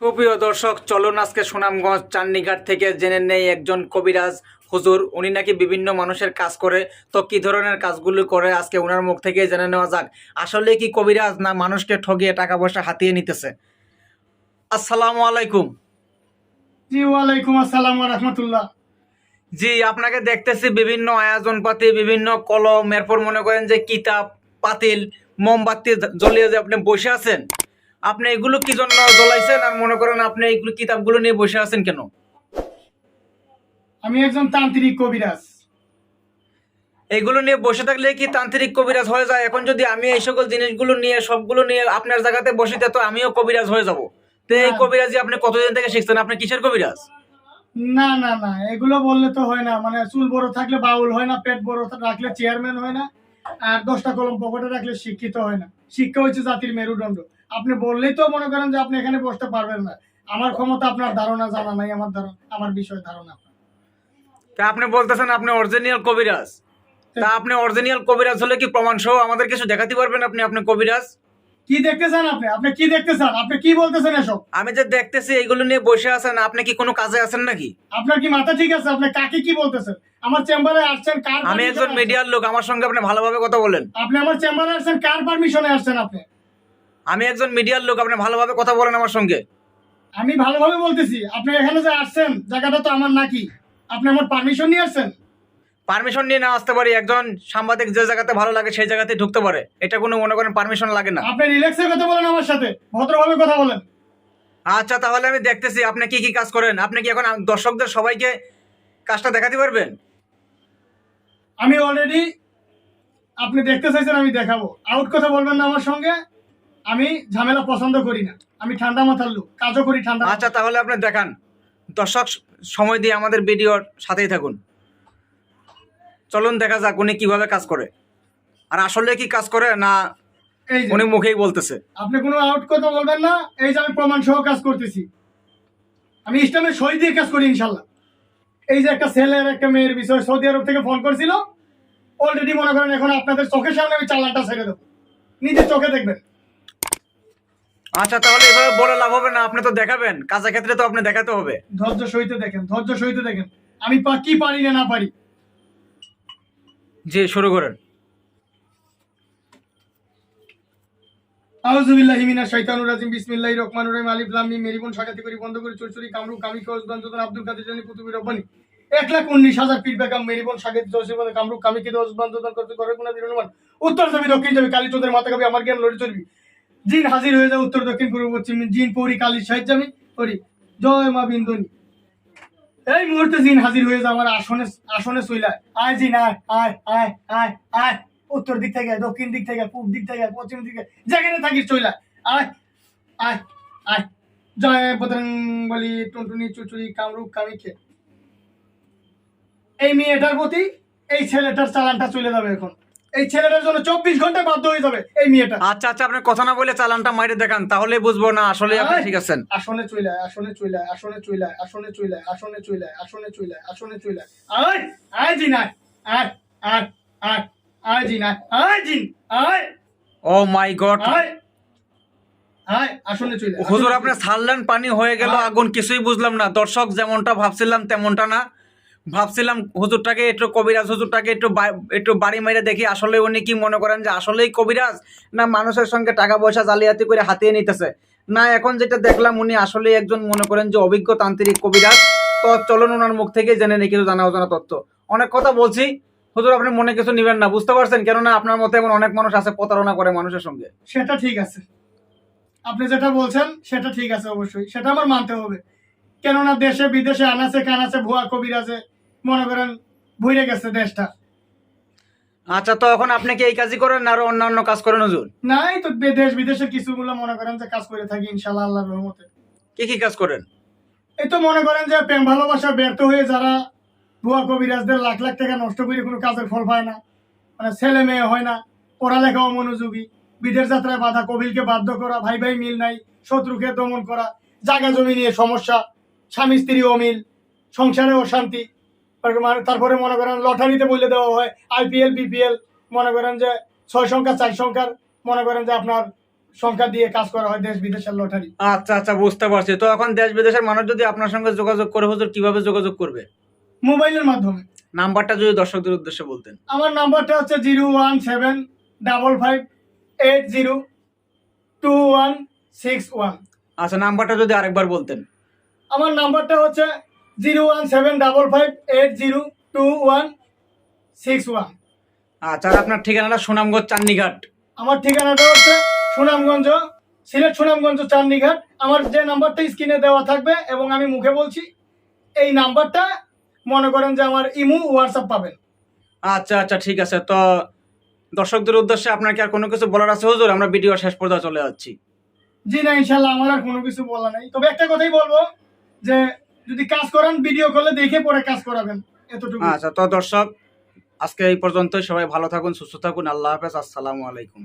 সুপ্রিয় দর্শক চলুন আজকে সুনামগঞ্জ চান্নিঘাট থেকে জেনে নেই একজন কবিরাজ। হুজুর উনি নাকি বিভিন্ন মানুষের কাজ করে। তো কি ধরনের কাজগুলো করে আজকে ওনার মুখ থেকে জেনে নেওয়া যাক। আসলে কি কবিরাজ না মানুষকে ঠগিয়ে টাকা পয়সা হাতিয়ে নিতেছে? আসসালামু আলাইকুম। জি ওয়ালাইকুম আসসালাম রহমতুল্লাহ। জি আপনাকে দেখতেছি বিভিন্ন আয়োজন পাতি বিভিন্ন কলম এরপর মনে করেন যে কিতাব পাতিল মোমবাতি জ্বলিয়ে যে আপনি বসে আছেন। আপনি এগুলো কি জন্য জ্বলাইছেন আর মনে করেন আপনি এইগুলো কিতাবগুলো নিয়ে বসে আছেন কেন? আমি একজন তান্ত্রিক কবিরাজ। এগুলো নিয়ে বসে থাকলে কি তান্ত্রিক কবিরাজ হয়ে যায়? এখন যদি আমি এই সকল জিনিসগুলো নিয়ে সবগুলো নিয়ে আপনার জায়গাতে বসিতে তো আমিও কবিরাজ হয়ে যাব। তো এই হ্যাঁ। কবিরাজি আপনি কতদিন থেকে শিখছেন? আপনি কিসের কবিরাজ? না না না এগুলো বললে তো হয় না। মানে চুল বড় থাকলে বাউল হয় না পেট বড় রাখলে চেয়ারম্যান হয় না। আর দশটা কলম পকেটে রাখলে শিক্ষিত হয় না। শিক্ষা হচ্ছে জাতির মেরুদণ্ড। আপনি বললেই তো মনে করেন যে আপনি এখানে বসতে পারবেন না। আমার ক্ষমতা আপনার ধারণা জানা নাই আমার ধারণা আমার বিষয়ে ধারণা। তা আপনি বলতেছেন আপনি অরিজিনাল কবিরাজ। তা আপনি অরিজিনাল কবিরাজ হলে কি প্রমাণ সহ আমাদের কিছু দেখাতে পারবেন আপনি আপনি কবিরাজ? কি দেখতে চান আপনি? আপনি কি দেখতে চান? আপনি কি বলতেছেন এসব? আমি যে দেখতেছি এইগুলো নিয়ে বসে আছেন আপনি কি কোনো কাজে আছেন নাকি? আপনার কি মাথা ঠিক আছে? আপনি কাকে কি বলতেছেন? আমার চেম্বারে আসছেন কার আমি একজন মিডিয়ার লোক আমার সঙ্গে আপনি ভালোভাবে কথা বলেন। আপনি আমার চেম্বারে আসছেন কার পারমিশনে আসছেন আপনি? আমি একজন মিডিয়ার লোক আপনি ভালোভাবে কথা বলেন আমার সঙ্গে। আমি ভালোভাবে বলতেছি আপনি এখানে যে আসছেন জায়গাটা তো আমার নাকি। আপনি আমার পারমিশন নিয়ে আসছেন? পারমিশন নিয়ে না আসতে পারি একজন সাংবাদিক যে জায়গাতে ভালো লাগে সেই জায়গাতে ঢুকতে পারে। এটা কোনো মনে করেন পারমিশন লাগে না। আপনি রিল্যাক্সের কথা বলেন আমার সাথে ভদ্রভাবে কথা বলেন। আচ্ছা তাহলে আমি দেখতেছি আপনি কি কি কাজ করেন? আপনি কি এখন দর্শকদের সবাইকে কাজটা দেখাতে পারবেন? আমি অলরেডি আপনি দেখতে চাইছেন আমি দেখাবো। আউট কথা বলবেন না আমার সঙ্গে। আমি ঝামেলা পছন্দ করি না। আমি ঠান্ডা মাথার লোক। কাজও করি ঠান্ডা আচ্ছা তাহলে আপনি দেখান। দর্শক সময় দিয়ে আমাদের ভিডিওর সাথেই থাকুন। চলুন দেখা যাক উনি কীভাবে কাজ করে। আর আসলে কি কাজ করে না এই যে, উনি মুখেই বলতেছে? আপনি কোনো আউট কথা বলবেন না। এই যে আমি প্রমাণ সহ কাজ করতেছি। আমি ইসলামের সই দিয়ে কাজ করি ইনশাল্লাহ। এই যে একটা ছেলের একটা মেয়ের বিষয় সৌদি আরব থেকে ফোন করছিল। অলরেডি মনে করেন এখন আপনাদের চোখের সামনে আমি চালানটা ছেড়ে দেবো। নিজের চোখে দেখবেন। আচ্ছা তাহলে এভাবে বলে লাভ হবে না আপনি তো দেখাবেন। ক্ষেত্রে তো আপনি দেখাতে হবে। ধৈর্য দেখেন ধৈর্য দেখেন। আমি পা- কি পারি না না পারি? জি শুরু করেন। আউযুবিল্লাহি মিনাশ শাইতানির রাজিম বিসমিল্লাহির রহমানির রহিম আলিফ লাম মিম মেরিবন সাকাতি করি বন্ধ করি চুরচুরি কামরু কামি কস বন্ধন আব্দুল কাদের জানি কুতুবি রব্বানি। এক লাখ উনিশ হাজার পীর বেগম মেরিবন সাকাতি জসিবন কামরু কামি কি দশ বন্ধন করতে করে কোনা বিরনুমান উত্তর যাবি দক্ষিণ যাবি কালী চোদের মাথা কাবি আমার জ্ঞান লড়ে চলবি জিন হাজির হয়ে যাবে উত্তর, দক্ষিণ, পূর্ব, পশ্চিম, জিন, পৌরি, কালী সাহিদ যাবি করি জয় মা বিন্দনী। এই মুহূর্তে জিন হাজির হয়ে যা আমার আসনে আসনে শুইলায় আয় জিন, আয় আয় আয় আয় আয়। উত্তর দিক থেকে, দক্ষিণ দিক থেকে পূর্ব দিক থেকে, পশ্চিম দিকে যেখানে থাকিস চইলায় আয় আয় আয়। জয় বদরং বলি টুনটুনি চুচুরি কামরূপ, কামিকে। এই মেয়েটার প্রতি এই ছেলেটার চালানটা চলে যাবে এখন। এই ছেলেটার জন্য চব্বিশ ঘণ্টা বাধ্য হয়ে যাবে এই মেয়েটা। আচ্ছা আচ্ছা আপনি কথা না বলে চালানটা মাইরে দেখান তাহলে বুঝব না আসলে আপনি ঠিক আছেন। আসনে চইলায় আসনে চইলায় আসনে চইলায় আসনে চইলায় আসনে চইলায় আসনে চইলায় আসনে চইলায় আয়। আয় জিন আয় আয় আয় আয় আয় জিন আয় আয় জিন আয়। Oh my God. আয় হুজুর আপনি ছাড়লেন পানি হয়ে গেল আগুন কিছুই বুঝলাম না। দর্শক যেমনটা ভাবছিলাম তেমনটা না। ভাবছিলাম হুজুরটাকে একটু কবিরাজ, হুজুরটাকে একটু একটু বাড়ি মেরে দেখি, আসলে উনি কি মনে করেন যে আসলেই কবিরাজ না মানুষের সঙ্গে টাকা পয়সা জালিয়াতি করে হাতিয়ে নিতেছে? না, এখন যেটা দেখলাম উনি আসলেই একজন মনে করেন যে অভিজ্ঞ তান্ত্রিক কবিরাজ। তো চলুন ওনার মুখ থেকে জেনে নিই কিছু জানা অজানা তথ্য। অনেক কথা বলছি। হুজুর, আপনি মনে কিছু নিবেন না, বুঝতে পারছেন? কেননা আপনার মতো এমন অনেক মানুষ আছে প্রতারণা করে মানুষের সঙ্গে। সেটা ঠিক আছে। আপনি যেটা বলছেন, সেটা ঠিক আছে অবশ্যই। সেটা আমার মানতে হবে। কেননা দেশে বিদেশে আনাচে কানাচে ভুয়া কবিরাজে মনে করেন ভুইরে গেছে দেশটা। আচ্ছা তো এখন আপনি কি এই কাজই করেন আরও অন্যান্য কাজ করেন হুজুর? নাই তো দেশ বিদেশের কিছুগুলো মনে করেন যে কাজ করে থাকি ইনশাল্লাহ আল্লাহর রহমতে। কি কি কাজ করেন? এই তো মনে করেন যে প্রেম ভালোবাসা ব্যর্থ হয়ে যারা ভুয়া কবিরাজদের লাখ লাখ টাকা নষ্ট করে কোনো কাজের ফল পায় না মানে ছেলে মেয়ে হয় না পড়ালেখা অমনোযোগী বিদেশ যাত্রায় বাধা কবিলকে বাধ্য করা ভাই ভাই মিল নাই শত্রুকে দমন করা জায়গা জমি নিয়ে সমস্যা স্বামী স্ত্রী অমিল সংসারে অশান্তি তারপরে মানে- করেন লটারিতে বলে দেওয়া হয় আইপিএল বিপিএল মনে করেন যে ছয় সংখ্যা চার সংখ্যার মনে করেন যে আপনার সংখ্যা দিয়ে কাজ করা হয় দেশ বিদেশের লটারি। আচ্ছা আচ্ছা বুঝতে পারছি। তো এখন দেশ বিদেশের মানুষ যদি আপনার সঙ্গে যোগাযোগ করে হুজুর কীভাবে যোগাযোগ করবে? মোবাইলের মাধ্যমে। নাম্বারটা যদি দর্শকদের উদ্দেশ্যে বলতেন। আমার নাম্বারটা হচ্ছে zero one seven double five eight zero two one six one. আচ্ছা নাম্বারটা যদি আরেকবার বলতেন। আমার নাম্বারটা হচ্ছে zero one seven double five eight zero two one six one. আচ্ছা আর আপনার ঠিকানাটা সুনামগঞ্জ চান্দিঘাট। আমার ঠিকানাটা হচ্ছে সুনামগঞ্জ সিলেট সুনামগঞ্জ চান্দিঘাট। আমার যে নাম্বারটা স্ক্রিনে দেওয়া থাকবে এবং আমি মুখে বলছি এই নাম্বারটা মনে করেন যে আমার ইমু হোয়াটসঅ্যাপ পাবেন। আচ্ছা আচ্ছা ঠিক আছে। তো দর্শকদের উদ্দেশ্যে আপনার কি আর কোনো কিছু বলার আছে? হুজুর আমরা ভিডিও শেষ পর্যন্ত চলে যাচ্ছি। জি না ইনশাল্লাহ আমার আর কোনো কিছু বলা নাই। তবে একটা কথাই বলব যে যদি কাজ করেন ভিডিও কলে দেখে পরে কাজ করাবেন। এতটুকু। আচ্ছা তো দর্শক, আজকে এই পর্যন্ত সবাই ভালো থাকুন, সুস্থ থাকুন। আল্লাহ হাফেজ। আসসালামু আলাইকুম।